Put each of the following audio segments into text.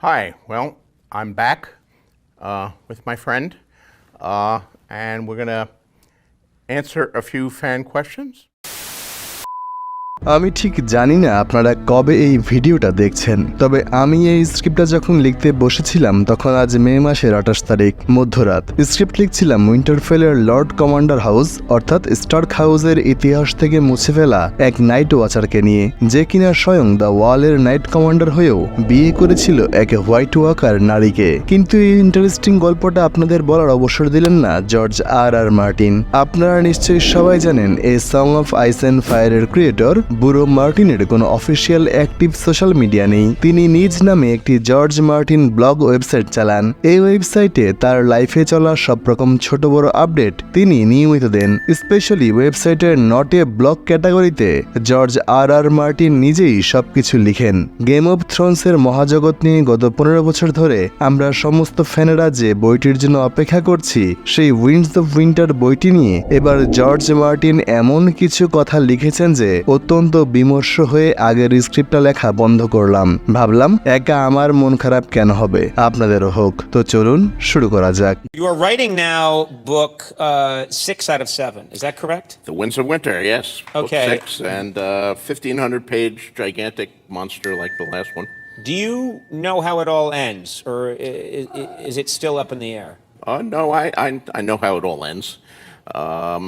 Hi, well, I'm back uh, with my friend, uh, and we're going to answer a few fan questions. আমি ঠিক জানি না আপনারা কবে এই ভিডিওটা দেখছেন, তবে আমি এই স্ক্রিপ্টটা যখন লিখতে বসেছিলাম তখন আজ মে মাসের আঠাশ তারিখ, মধ্যরাত। স্ক্রিপ্ট লিখছিলাম উইন্টারফেলের লর্ড কমান্ডার হাউস, অর্থাৎ স্টার্ক হাউসের ইতিহাস থেকে মুছে ফেলা এক নাইট ওয়াচারকে নিয়ে, যে কিনা স্বয়ং দ্য ওয়ালের নাইট কমান্ডার হয়েও বিয়ে করেছিল এক হোয়াইট ওয়াকার নারীকে। কিন্তু এই ইন্টারেস্টিং গল্পটা আপনাদের বলার অবসর দিলেন না জর্জ আর আর মার্টিন। আপনারা নিশ্চয়ই সবাই জানেন এই সং অফ আইস অ্যান্ড ফায়ারের ক্রিয়েটর বুড়ো মার্টিনের কোনো অফিসিয়াল অ্যাক্টিভ সোশ্যাল মিডিয়া নেই। তিনি নিজ নামে একটি জর্জ মার্টিন ব্লগ ওয়েবসাইট চালান। এই ওয়েবসাইটে তার লাইফে চলা সব রকম ছোট বড় আপডেট তিনি নিয়মিত দেন। স্পেশালি ওয়েবসাইটের নট ব্লগ ক্যাটাগরিতে জর্জ আর আর মার্টিন নিজেই সবকিছু লিখেন। গেম অফ থ্রোনসের মহাজগৎ নিয়ে গত পনেরো বছর ধরে আমরা সমস্ত ফ্যানেরা যে বইটির জন্য অপেক্ষা করছি, সেই উইন্ডস অফ উইন্টার বইটি নিয়ে এবার জর্জ মার্টিন এমন কিছু কথা লিখেছেন যে অত্যন্ত বিমর্ষ হয়ে আগের স্ক্রিপ্টটা লেখা বন্ধ করলাম ভাবলাম একা আমার মন খারাপ কেন হবে আপনাদেরও হোক তো চলুন শুরু করা যাক You are writing now book uh, six out of seven. Is that correct? The Winds of Winter, yes. Book Okay. and uh, 1,500 page gigantic monster like the last one. Do you know how it all ends, or is, is it still up in the air? Uh, no, I, I, I know how it all ends. Um,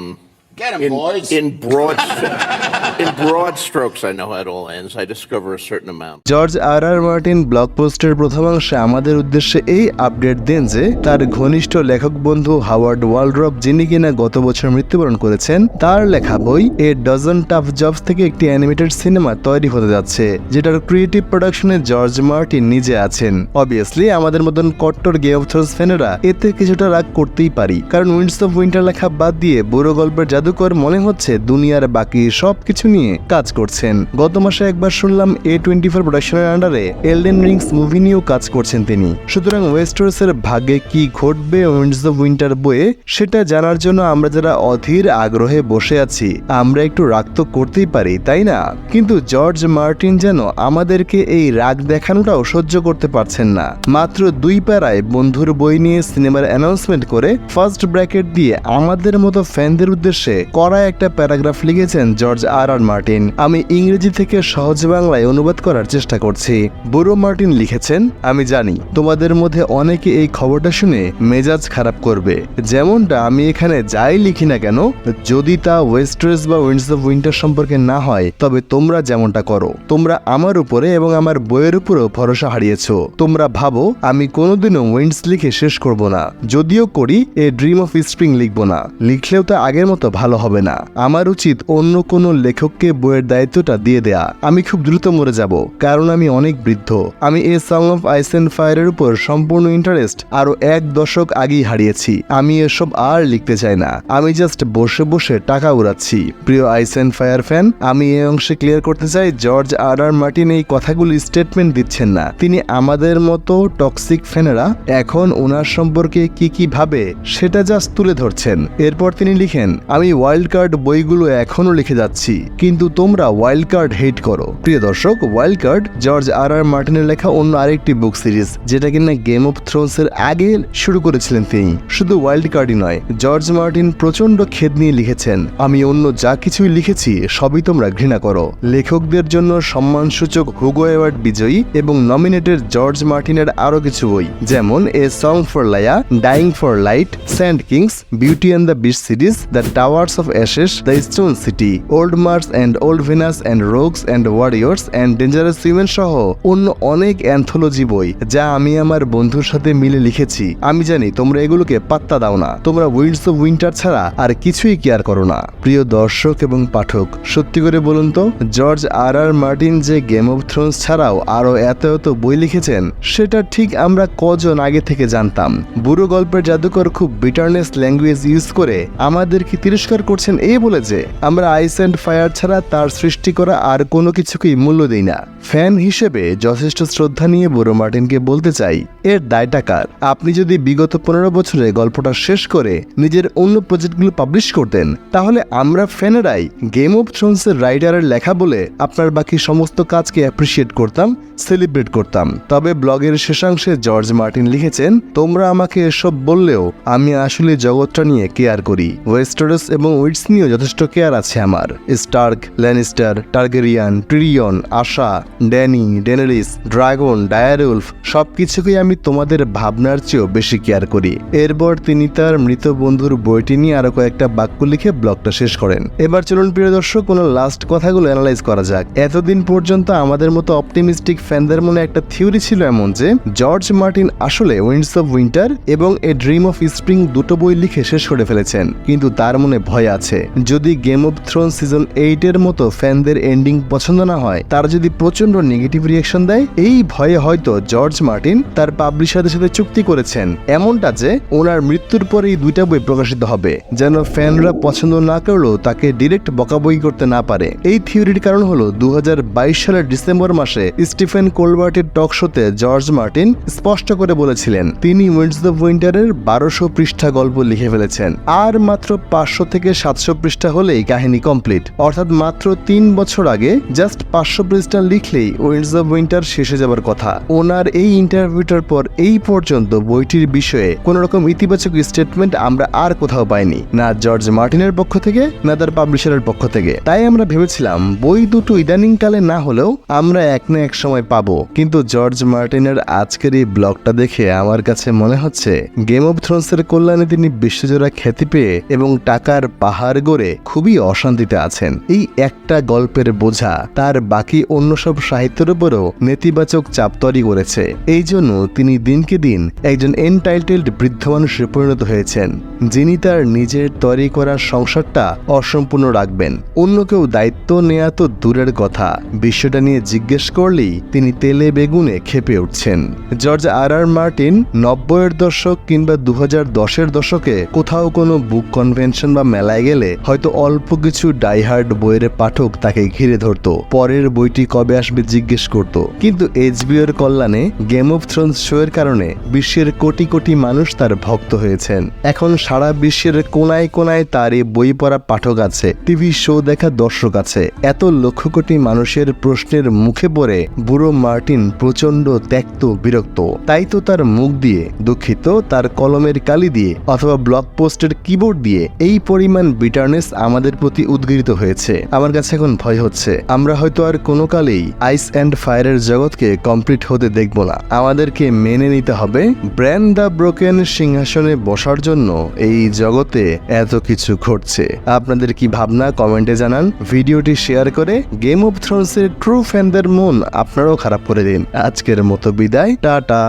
Get him, in, boys. in broad in broad strokes, I know how it all ends. I discover a certain amount. George R R Martin blog পোস্টের প্রথমাংশে আমাদের উদ্দেশ্যে এই update দেন যে তার ঘনিষ্ঠ লেখক বন্ধু হাওয়ার্ড ওয়ালড্রপ যিনি কিনা গত বছর মৃত্যুবরণ করেছেন তার লেখা বই এ ডজন টাফ জবস থেকে একটি অ্যানিমেটেড সিনেমা তৈরি হতে যাচ্ছে যেটার ক্রিয়েটিভ প্রোডাকশনে জর্জ মার্টিন নিজে আছেন অবভিয়াসলি আমাদের মতন কট্টর গেম অফ থ্রোনস ফ্যানেরা এতে কিছুটা রাগ করতেই পারি কারণ উইন্ডস অফ উইন্টার লেখা বাদ দিয়ে বুড়ো গল্পের জাদুকর মনে হচ্ছে দুনিয়ার বাকি সব কিছু নিয়ে কাজ করছেন। গত মাসে একবার শুনলাম এ টোয়েন্টি ফোর প্রোডাকশনের আন্ডারে এলডেন রিংস মুভি নিয়েও কাজ করছেন তিনি। সুতরাং ওয়েস্টার্সের ভাগ্যে কি ঘটবে উইন্ডস অফ উইন্টার বইয়ে, সেটা জানার জন্য আমরা যারা অধীর আগ্রহে বসে আছি, আমরা একটু রাগ তো করতেই পারি, তাই না? কিন্তু জর্জ মার্টিন যেন আমাদেরকে এই রাগ দেখানোটাও সহ্য করতে পারছেন না। মাত্র দুই প্যারায় বন্ধুর বই নিয়ে সিনেমার অ্যানাউন্সমেন্ট করে ফার্স্ট ব্র্যাকেট দিয়ে আমাদের মতো ফ্যানদের উদ্দেশ্যে করা একটা প্যারাগ্রাফ লিখেছেন জর্জ আর আর মার্টিন। আমি ইংরেজি থেকে সহজ বাংলায় অনুবাদ করার চেষ্টা করছি। বুড়ো মার্টিন লিখেছেন, আমি জানি, তোমাদের মধ্যে অনেকে এই খবরটা শুনে মেজাজ খারাপ করবে। যেমনটা আমি এখানে যাই লিখি না কেন, যদি তা ওয়েস্টার্স বা উইন্ডস অফ উইন্টার সম্পর্কে না হয়, তবে তোমরা যেমনটা করো। তোমরা আমার উপরে এবং আমার বইয়ের উপরেও ভরসা হারিয়েছো। তোমরা ভাবো, আমি কোনোদিনও উইন্ডস লিখে শেষ করব না। যদিও করি, এ ড্রিম অফ স্প্রিং লিখব না। লিখলেও তা আগের মতো ভালো হবে না। আমার উচিত অন্য কোনো লেখককে বইয়ের দায়িত্বটা দিয়ে দেয়া। আমি খুব দ্রুত মরে যাব, কারণ আমি অনেক বৃদ্ধ। আমি A song of ice and ফায়ারের উপর সম্পূর্ণ ইন্টারেস্ট আরও এক দশক আগেই হারিয়েছি। আমি এসব আর লিখতে চাই না। আমি জাস্ট বসে বসে টাকা উড়াচ্ছি। প্রিয় আইস অ্যান্ড ফায়ার ফ্যান আমি এই অংশে ক্লিয়ার করতে চাই জর্জ আর আর মার্টিন এই কথাগুলি স্টেটমেন্ট দিচ্ছেন না। তিনি আমাদের মতো টক্সিক ফ্যানেরা এখন ওনার সম্পর্কে কি কি ভাবে, সেটা জাস্ট তুলে ধরছেন। এরপর তিনি লিখেন, আমি ওয়াইল্ড কার্ড বইগুলো এখনও লিখে যাচ্ছি, কিন্তু তোমরা ওয়াইল্ড কার্ড হেট করো। প্রিয় দর্শক wild card George R R মার্টিনের লেখা অন্য আরেকটি বুক সিরিজ যেটা কিনা গেম অফ থ্রোনস এর আগে শুরু করেছিলেন তিনি। শুধু ওয়াইল্ড কার্ডই নয় জর্জ মার্টিন প্রচণ্ড খেদ নিয়ে লিখেছেন। আমি অন্য যা কিছুই লিখেছি, সবই তোমরা ঘৃণা করো। লেখকদের জন্য সম্মানসূচক হুগো অ্যাওয়ার্ড বিজয়ী এবং নমিনেটেড জর্জ মার্টিনের আরও কিছু বই, যেমন A song for Lya dying for light sand kings beauty and the beast series the towers of ashes the stone city old Mars and old Venus and rogues and warriors and dangerous women সহ অন্য অনেক anthology বই যা আমি আমার বন্ধুর সাথে মিলে লিখেছি। আমি জানি তোমরা এগুলোকে পাত্তা দাও না। তোমরা উইন্ডস অফ উইন্টার ছাড়া আর কিছুই কেয়ার করো না। প্রিয় দর্শক এবং পাঠক, সত্যি করে বলুন তো জর্জ আর আর মার্টিন যে গেম অফ থ্রোনস ছাড়াও আরও এত এত বই লিখেছেন, সেটা ঠিক আমরা কজন আগে থেকে জানতাম। বুড়ো গল্পের জাদুকর খুব বিটারনেস ল্যাঙ্গুয়েজ ইউজ করে আমাদেরকে তিরস্কার পরিষ্কার করছেন এই বলে যে, আমরা আইস অ্যান্ড ফায়ার ছাড়া তার সৃষ্টি করা আর কোনো কিছুকেই মূল্য দিই না। ফ্যান হিসেবে যথেষ্ট শ্রদ্ধা নিয়ে বুড়ো মার্টিনকে বলতে চাই, এর দায়টা কার? আপনি যদি বিগত পনেরো বছরে গল্পটা শেষ করে নিজের অন্য প্রজেক্টগুলো পাবলিশ করতেন, তাহলে আমরা ফ্যানেরাই গেম অফ থ্রোনসের রাইটারের লেখা বলে আপনার বাকি সমস্ত কাজকে অ্যাপ্রিসিয়েট করতাম সেলিব্রেট করতাম। তবে ব্লগের শেষাংশে জর্জ মার্টিন লিখেছেন, তোমরা আমাকে এসব বললেও আমি আসলে জগৎটা নিয়ে কেয়ার করি। ওয়েস্টারস এবং উইটস নিয়েও যথেষ্ট কেয়ার আছে আমার। Stark, Lannister, Targaryen Tyrion Asha, Dany Daenerys dragon direwolf সব কিছুকেই আমি তোমাদের ভাবনার চেয়েও বেশি কেয়ার করি। এরপর তিনি তার মৃত বন্ধুর বইটি নিয়ে আরও কয়েকটা বাক্য লিখে ব্লগটা শেষ করেন। এবার চলুন প্রিয় দর্শক, কোনো লাস্ট কথাগুলো অ্যানালাইজ করা যাক। এতদিন পর্যন্ত আমাদের মতো অপটিমিস্টিক ফ্যানদের মনে একটা থিওরি ছিল এমন যে, জর্জ মার্টিন আসলে উইন্ডস অফ উইন্টার এবং এ ড্রিম অফ স্প্রিং দুটো বই লিখে শেষ করে ফেলেছেন। কিন্তু তার মনে ভয় আছে। যদি game of throne season eight এর মতো ফ্যানদের এন্ডিং পছন্দ না হয়, তারা যদি প্রচণ্ড নেগেটিভ রিয়াকশন দেয়, এই ভয়ে হয়তো জর্জ মার্টিন তার পাবলিশারদের সাথে চুক্তি করেছেন। এমনটা যে ওনার মৃত্যুর পরে এই দুইটা বই প্রকাশিত হবে, যেন ফ্যানরা পছন্দ না করলেও তাকে ডিরেক্ট বকাবই করতে না পারে। এই থিওরির কারণ হলো দু হাজার বাইশ সালের ডিসেম্বর মাসে স্টিফেন কোলবার্টের টক শোতে জর্জ মার্টিন স্পষ্ট করে বলেছিলেন, তিনি উইন্ডস দ্য উইন্টারের বারোশো পৃষ্ঠা গল্প লিখে ফেলেছেন। আর মাত্র পাঁচশো থেকে সাতশো পৃষ্ঠা হলেই কাহিনী কমপ্লিট। অর্থাৎ মাত্র তিন বছর আগে জাস্ট পাঁচশো পৃষ্ঠা লিখলেই উইন্ডস দ্য উইন্টার শেষে যাবার কথা। ওনার এই ইন্টারভিউটার পর এই পর্যন্ত বইটির বিষয়ে কোন রকম ইতিবাচক স্টেটমেন্ট আমরা আর কোথাও পাইনি, না জর্জ মার্টিনের পক্ষ থেকে, না তার পাবলিশারের পক্ষ থেকে। তাই আমরা ভেবেছিলাম, বই দুটো ইদানিংকালে না হলেও আমরা এক না এক সময় পাবো। কিন্তু জর্জ মার্টিনের আজকের এই ব্লগটা দেখে আমার কাছে মনে হচ্ছে গেম অফ থ্রোনসের কল্যাণে তিনি বিশ্বজোড়া খ্যাতি পেয়ে এবং টাকার পাহাড় গড়ে খুবই অশান্তিতে আছেন। এই একটা গল্পের বোঝা তার বাকি অন্য সব সাহিত্যের উপরও নেতিবাচক চাপ তৈরি করেছে। এই জন্য তিনি দিনকে দিন একজন এনটাইটেলড বৃদ্ধ মানুষে পরিণত হয়েছেন। যিনি তার নিজের তৈরি করা সংসারটা অসম্পূর্ণ রাখবেন। অন্য কেউ দায়িত্ব নেয়া তো দূরের কথা। বিষয়টা নিয়ে জিজ্ঞেস করলেই তিনি তেলে বেগুনে খেপে উঠছেন। জর্জ আর আর মার্টিন নব্বইয়ের দশক কিংবা দু দশের দশকে কোথাও কোনো বুক কনভেনশন বা মেলায় গেলে হয়তো অল্প কিছু ডাইহার্ড বইয়ের পাঠক তাকে ঘিরে ধরত। পরের বইটি কবে আসবে জিজ্ঞেস করত। কিন্তু এইচবিওর কল্যাণে গেম অফ থ্রোনস শো এর কারণে বিশ্বের কোটি কোটি মানুষ তার ভক্ত হয়েছেন। এখন সারা বিশ্বের কোনায় কোনায় তার এই বই পড়া পাঠক আছে, টিভি শো দেখা দর্শক আছে। এত লক্ষ কোটি মানুষের প্রশ্নের মুখে পড়ে বুড়ো মার্টিন প্রচণ্ড ত্যক্ত, বিরক্ত। তাই তো তার মুখ দিয়ে, দুঃখিত, তার কলমের কালি দিয়ে অথবা ব্লগ পোস্টের কিবোর্ড দিয়ে এই পরিমাণ বিটারনেস আমাদের প্রতি উদ্গীরিত হয়েছে। আমার কাছে এখন ভয় হচ্ছে। আমরা হয়তো আর কোনো কালেই আইস অ্যান্ড ফায়ারের জগৎকে কমপ্লিট হতে দেখব না। আমাদেরকে মেনে নিতে হবে ব্র্যান্ড দ্য ব্রোকেন সিংহাসনে বসার জন্য এই জগতে এত কিছু ঘটছে। আপনাদের কি ভাবনা কমেন্টে জানান। ভিডিওটি শেয়ার করে গেম অফ থ্রোনসের ট্রু ফ্যানদের মন আপনারাও খারাপ করে দিন। আজকের মতো বিদায়, টাটা।